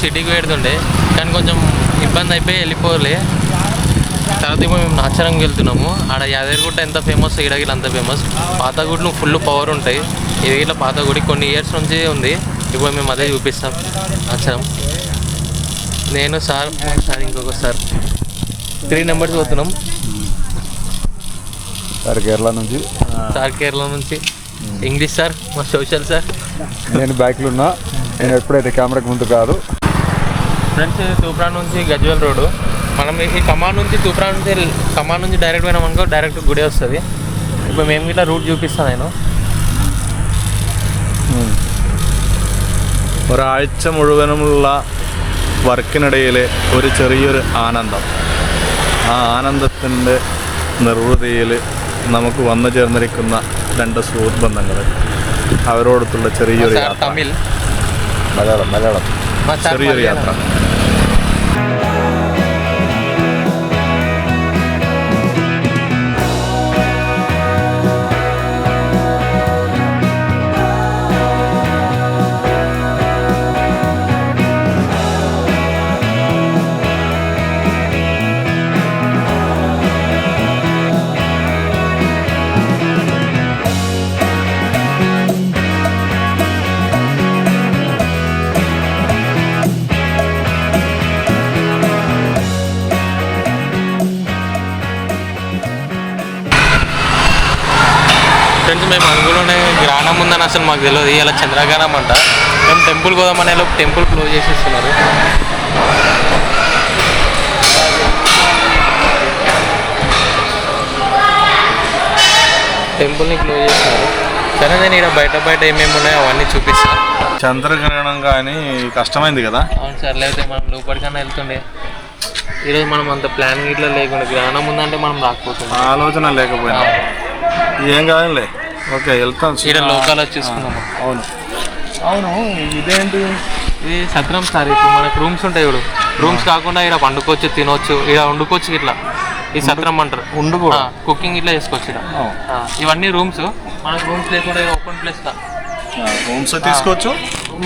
సిటీకి పెడుతుండే. కానీ కొంచెం ఇబ్బంది అయిపోయి వెళ్ళిపోలే. తర్వాత ఇప్పుడు మేము నాచరంకి వెళ్తున్నాము. ఆడ యాదగిరిగుట్ట ఎంత ఫేమస్ ఇడగిల అంత ఫేమస్ పాత గుడ్లు ఫుల్ పవర్ ఉంటాయి. ఇది ఇట్లా పాత గుడి కొన్ని ఇయర్స్ నుంచి ఉంది. ఇప్పుడు మేము అదే చూపిస్తాం. నాచరం. నేను సార్ సార్ ఇంకొక సార్. త్రీ నెంబర్స్ పోతున్నాం. సార్ కేరళ నుంచి. సార్ కేరళ నుంచి. ఇంగ్లీష్ సార్ మా సోషల్ సార్. నేను బ్యాక్లో ఉన్నా. నేను ఎప్పుడైతే కెమెరాకి ముందు కాదు ఫ్రెండ్స్ ఇది తూప్రా నుంచి గజ్వెల్ రోడ్డు మనం ఈ కమాన్ నుంచి తూప్రా నుంచి కమాన్ నుంచి డైరెక్ట్ పోయినాం అనుకో డైరెక్ట్ గుడి వస్తుంది ఇప్పుడు మేము ఇట్లా రూట్ చూపిస్తాను నేను ഒരാഴ്ച മുഴുവനുമുള്ള വർക്കിനിടയിലെ ഒരു ചെറിയൊരു ആനന്ദം ആ ആനന്ദത്തിൻ്റെ നിർവൃതിയിൽ നമുക്ക് വന്നു ചേർന്നിരിക്കുന്ന രണ്ട് സുഹൃത്ത് ബന്ധങ്ങൾ അവരോടൊത്തുള്ള ചെറിയൊരു సార్ മലയാളം മലയാളം. ചെറിയൊരു യാത്ര. మేము అనుకులోనే గ్రానం ఉందని అసలు మాకు తెలియదు. ఇలా చంద్రగ్రహణం అంట. మేము టెంపుల్ పోదామనే లోపు టెంపుల్ క్లోజ్ చేసేస్తున్నారు. టెంపుల్ని క్లోజ్ చేస్తున్నారు. సరే నేను ఇక్కడ బయట బయట ఏమేమి ఉన్నాయో అవన్నీ చూపిస్తాను చంద్రగ్రహణం కానీ కష్టమైంది కదా? అవును సార్ లేకపోతే మనం లోపలికన్నా వెళ్తుండే. ఈరోజు మనం అంత ప్లాన్ ఇట్లా లేకుండా గ్రహణం ఉందంటే మనం రాకపోతుంది ఆలోచన లేకపోయినా ఏం కాదులే. ఓకే వెళ్తాం. ఇక్కడ లోకాలు చూసుకున్నాము అవును. అవును ఇదేంటి? ఇది సత్రం సార్ ఇప్పుడు మనకు రూమ్స్ ఉంటాయి ఇప్పుడు రూమ్స్ కాకుండా ఇక్కడ పండుకోవచ్చు తినొచ్చు ఇక్కడ వండుకోవచ్చు ఇట్లా. ఈ సత్రం అంటారు. ఉండుకో కుకింగ్ ఇట్లా చేసుకోవచ్చు ఇక్కడ ఇవన్నీ రూమ్స్. మనకు రూమ్స్ లేకుండా ఓపెన్ ప్లేస్ రూమ్స్ తీసుకోవచ్చు.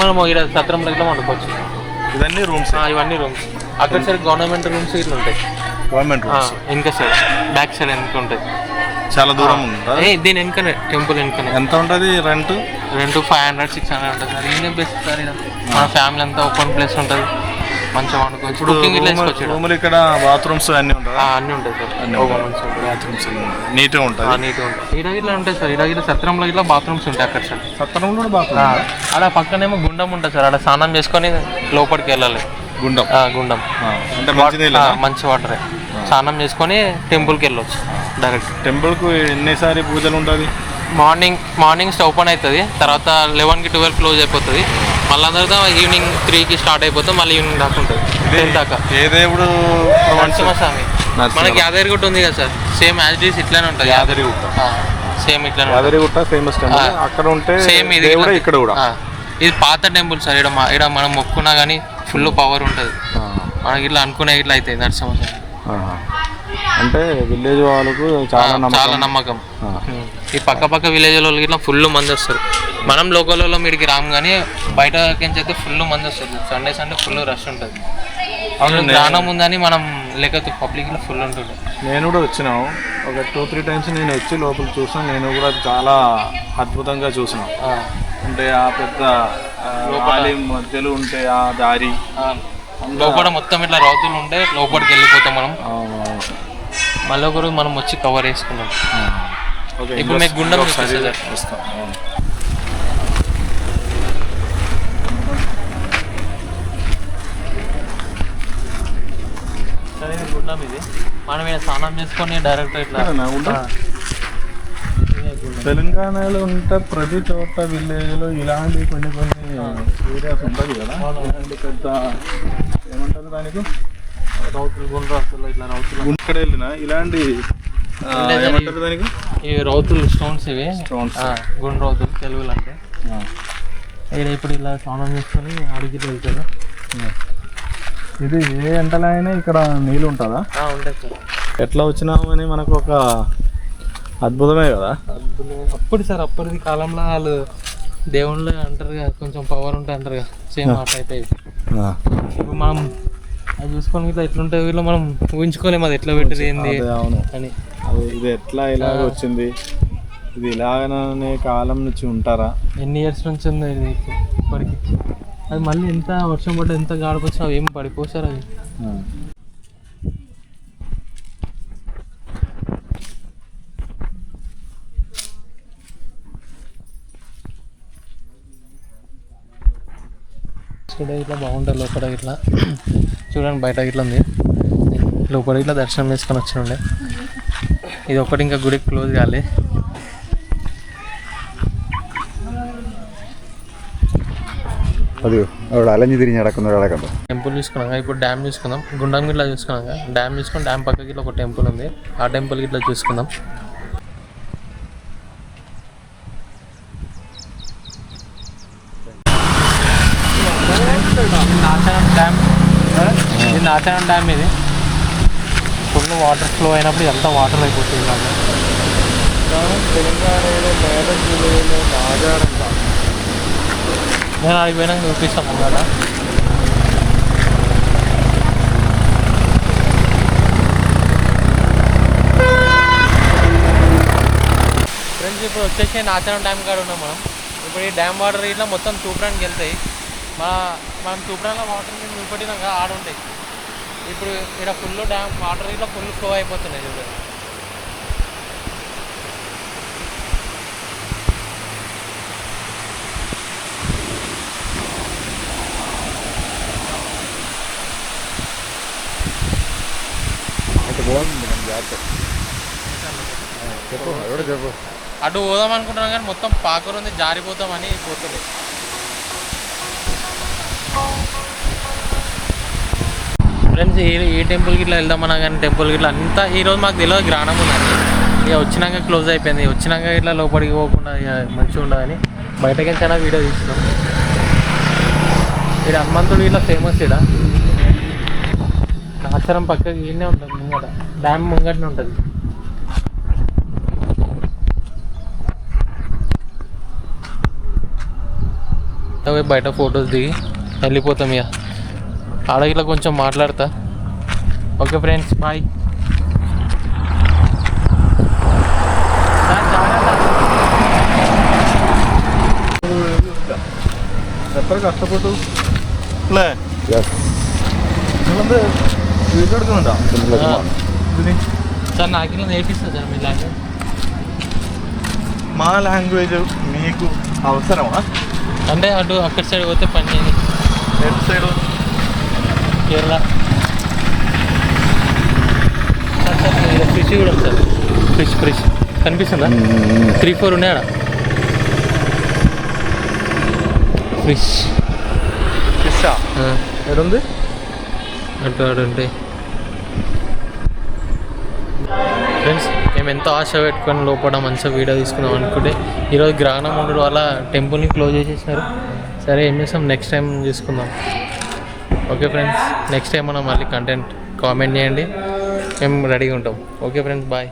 మనం ఇక్కడ సత్రంలో ఇట్లా వండుకోవచ్చు. ఇవన్నీ రూమ్స్. ఇవన్నీ రూమ్స్. అక్కడ సైడ్ గవర్నమెంట్ రూమ్స్ ఇట్లా ఉంటాయి గవర్నమెంట్ ఇంకా సైడ్. బ్యాక్ సైడ్ వెనక ఉంటాయి చాలా దూరం ఉందా? ఏ దీని వెనకనే టెంపుల్ వెనకనే. ఎంత ఉంటుంది రెంట్? రెండు ఫైవ్ హండ్రెడ్ సిక్స్ హండ్రెడ్ ఉంటుంది. సార్ ఈయన బెస్ట్ సార్ మన ఫ్యామిలీ అంతా ఓపెన్ ప్లేస్ ఉంటుంది. మంచిగా వండుకోవచ్చు కుకింగ్ ఇట్లా వేసుకోవచ్చు. రూములు ఇక్కడ బాత్రూమ్స్ అన్నీ ఉంటాయి? ఆ, అన్నీ ఉంటాయి సార్. ఉంటాయి. బాత్రూమ్స్ నీట్గా ఉంటుంది? నీట్గా ఈడ ఇట్లా ఉంటాయి సార్. ఇట్లా సత్రంలో ఇట్లా బాత్రూమ్స్ ఉంటాయి అక్కడ సార్. సత్తరంలో కూడా బాత్రూమ్ ఆడ పక్కనేమో గుండం ఉంటుంది సార్. ఆడ స్నానం చేసుకొని లోపలికి వెళ్ళాలి. గుండం? ఆ, గుండం. అంటే మంచినీళ్ళ? ఆ, మంచి వాటరే స్నానం చేసుకొని టెంపుల్కి వెళ్ళొచ్చు. డైరెక్ట్ టెంపుల్కు ఎన్నిసారి పూజలు ఉంటుంది? మార్నింగ్ మార్నింగ్ ఓపెన్ అవుతుంది తర్వాత లెవెన్కి ట్వెల్వ్ క్లోజ్ అయిపోతుంది. మళ్ళీ తర్వాత ఈవినింగ్ త్రీకి స్టార్ట్ అయిపోతుంది. మళ్ళీ ఈవినింగ్ దాకా ఉంటుంది. టెన్ దాకా. ఏ దేవుడు నరసింహస్వామి. నరసింహ. మనకి యాదగిరిగుట్ట ఉంది కదా సార్? సేమ్ యాజ్ డీస్ ఇట్లానే ఉంటుంది. యాదగిరిగుట్ట. సేమ్ ఇట్లానే యాదగిరిగుట్ట ఫేమస్ టెంపుల్. అక్కడ ఉంటే సేమ్ ఇది దేవుడే ఇట్లా- ఇక్కడ కూడా. ఆ. ఇది పాత టెంపుల్ సార్. ఇక్కడ ఇక్కడ మనం మొక్కున్నా కానీ ఫుల్ పవర్ ఉంటుంది. ఆ. మనకి ఇట్లా అనుకునే ఇట్లా అవుతాయి నరసింహస్వామి. అంటే విలేజ్ వాళ్ళకు చాలా చాలా నమ్మకం. ఈ పక్క పక్క విలేజ్ వాళ్ళకి ఇట్లా ఫుల్ మంది వస్తారు. మనం లోకల్లో మీడికి రాము కానీ బయట నుంచి అయితే ఫుల్ మంది వస్తారు. సండే సండే ఫుల్ రష్ ఉంటుంది. అవును జ్ఞానం ఉందని మనం లేకపోతే పబ్లిక్లో ఫుల్ ఉంటుంది నేను కూడా వచ్చినాను ఒక టూ త్రీ టైమ్స్ నేను వచ్చి లోపల చూసాను. నేను కూడా చాలా అద్భుతంగా చూసిన. అంటే ఆ పెద్ద ఆలయం మధ్యలో ఉంటే ఆ దారి. లోపల మొత్తం ఇట్లా రౌతులు ఉంటే లోపలికి వెళ్ళిపోతాం మనం. మళ్ళీ మనం వచ్చి కవర్. ఓకే ఇప్పుడు మీకు గుండం. వస్తాం గుండం ఇది. మనం స్నానం చేసుకొని డైరెక్ట్ ఇట్లా. తెలంగాణలో ఉంటే ప్రతి చోట విలేజ్లో ఇలాంటి కొన్ని కొన్ని ఏరియాస్ ఉంటుంది కదా. ఇలాంటి పెద్ద ఏమంటారు దానికి? ఇక్కడ వెళ్ళిన? ఇలాంటి ఏమంటారు దానికి? ఇవి రౌతులు స్టోన్స్ ఇవి. ఆ, గుండ్ర రౌతులు తెలుగులు అంటే ఇక్కడ ఇప్పుడు ఇలా స్నానం చేసుకొని అడిగి వెళ్తారు. ఇది ఏ ఎంటలైనా ఇక్కడ నీళ్ళు ఉంటుందా? ఉంటాయి సార్. ఎట్లా వచ్చినామని మనకు ఒక అద్భుతమే కదా? అప్పుడు సార్ అప్పటిది కాలంలో వాళ్ళు దేవుళ్ళు అంటారు కొంచెం పవర్ ఉంటుంది అంటారు సేమ్ ఆ. టైప్ ఆ. ఇప్పుడు మనం అది చూసుకొని ఇట్లా ఎట్లుంటే వీళ్ళు మనం ఊహించుకోలేము అది ఎట్లా పెట్టేది ఏంది అవును. అని. అది ఇది ఎట్లా ఇలాగ వచ్చింది? ఇది ఇలాగనే కాలం నుంచి ఉంటారా? ఎన్ని ఇయర్స్ నుంచి ఉంది ఇది ఇప్పటికి? అది మళ్ళీ ఎంత వర్షం పడ్డా ఎంత గాడిపొచ్చినా ఏం పడిపోసారు అది. ఇట్లా బాగుంటుంది లోపల ఇట్లా. చూడండి బయట ఇట్లా ఉంది. లోపల ఇట్లా దర్శనం చేసుకొని వచ్చినండే. ఇది ఒకటి ఇంకా గుడి క్లోజ్ కాలి. అది తిరిగి అడగకుండా టెంపుల్ చూసుకున్నాక ఇప్పుడు డ్యామ్ చూసుకుందాం. గుండం ఇట్లా చూసుకున్నాక డ్యామ్ చూసుకుని డ్యామ్ పక్కకి ఇట్లా ఒక టెంపుల్ ఉంది. ఆ టెంపుల్ ఇట్లా చూసుకుందాం. నాచారం డ్యామ్ ఇది. ఫుల్ వాటర్ ఫ్లో అయినప్పుడు ఎంత వాటర్ అయిపోతుంది ఇలాగా తెలంగాణలో మేడం జిల్లాలో నాగారంట నేను అడిగి పోయినాక చూపిస్తాం కదా ఫ్రెండ్స్ ఇప్పుడు వచ్చేసి నాచారం డ్యామ్ కాడ ఉన్నాం మనం. ఇప్పుడు ఈ డ్యామ్ వాటర్ ఇట్లా మొత్తం తూపడానికి వెళ్తాయి. మన మనం తూపడంలో వాటర్ మీద చూపెట్టినాక ఆడ ఉంటాయి ఇప్పుడు ఇక్కడ ఫుల్ డ్యామ్ వాటర్ ఇట్లా ఫుల్ ఫ్లో అయిపోతున్నాయి చెప్పు. అటు పోదాం అనుకుంటున్నాం కానీ మొత్తం పాకూరు ఉంది జారిపోతామని పోతుంది ఫ్రెండ్స్ ఈ ఏ టెంపుల్కి ఇట్లా వెళ్దామన్నా కానీ టెంపుల్కి ఇట్లా అంతా ఈరోజు మాకు తెలియదు గ్రాణం ఉందని ఇక వచ్చినాక క్లోజ్ అయిపోయింది. వచ్చినాక ఇట్లా లోపలికి పోకుండా ఇక మంచిగా ఉండదని బయటకి చాలా వీడియో తీస్తున్నాం ఇక్కడ హనుమంతుడు ఇట్లా ఫేమస్ ఇక్కడ ఆచారం పక్కకి ఈయనే ఉంటుంది ముంగట. డ్యామ్ ముంగటనే ఉంటుంది. బయట ఫొటోస్ దిగి వెళ్ళిపోతాం ఇక. ఆడగిలా కొంచెం మాట్లాడతా ఓకే ఫ్రెండ్స్ బాయ్ എത്ര കഷ്ടപ്പെട്ടു അല്ലേ യെസ് നിങ്ങളെന്ത് വീഡിയോ എടുക്കുന്നുണ്ടോ ഇതിന് సార్ నాకు ఇలా నేర్పిస్తా సార్ మీ లాంగ్వేజ్ మా లాంగ్వేజ్ మీకు అవసరమా అంటే అటు అక్కడ సైడ్ పోతే పని చేయని ఎటు సైడ్ కేరళ. ఫిష్ కూడా ఉంది సార్. ఫిష్ ఫిష్ కనిపిస్తుందా? త్రీ ఫోర్ ఉన్నాయా? ఫిష్ ఫిషా ఎడుంది అటు అటు ఉంటాయి ఫ్రెండ్స్ మేము ఎంతో ఆశ పెట్టుకొని లోపల మంచిగా వీడియో తీసుకుందాం అనుకుంటే ఈరోజు గ్రహణం ఉండడం వల్ల టెంపుల్ని క్లోజ్ చేసేసినారు. సరే ఏం చేస్తాం? నెక్స్ట్ టైం చూసుకుందాం. ఓకే ఫ్రెండ్స్ నెక్స్ట్ టైం మనం మళ్ళీ కంటెంట్ కామెంట్ చేయండి. మేము రెడీగా ఉంటాం. ఓకే ఫ్రెండ్స్ బాయ్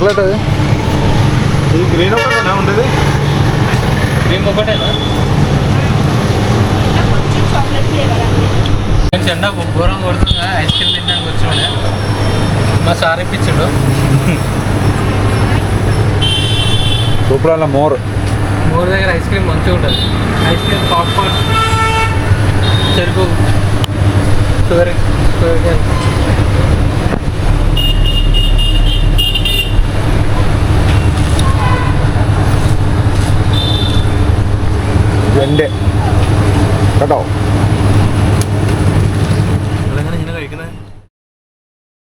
చాక్లెట్ అది. ఈ గ్రీన్ ఒకటేనా ఉండేది? క్రీమ్ ఒకటేనా? ఎండ ఘోరం కొడుతుందా? ఐస్ క్రీమ్ తినడానికి వచ్చిండే మా సార్ ఇప్పించాడు. సూపర్ మోర్. మూడు దగ్గర ఐస్ క్రీమ్ మంచిగా ఉంటుంది. ఐస్ క్రీమ్ పాప్కార్న్ చెరుకు షుగర్ షుగర్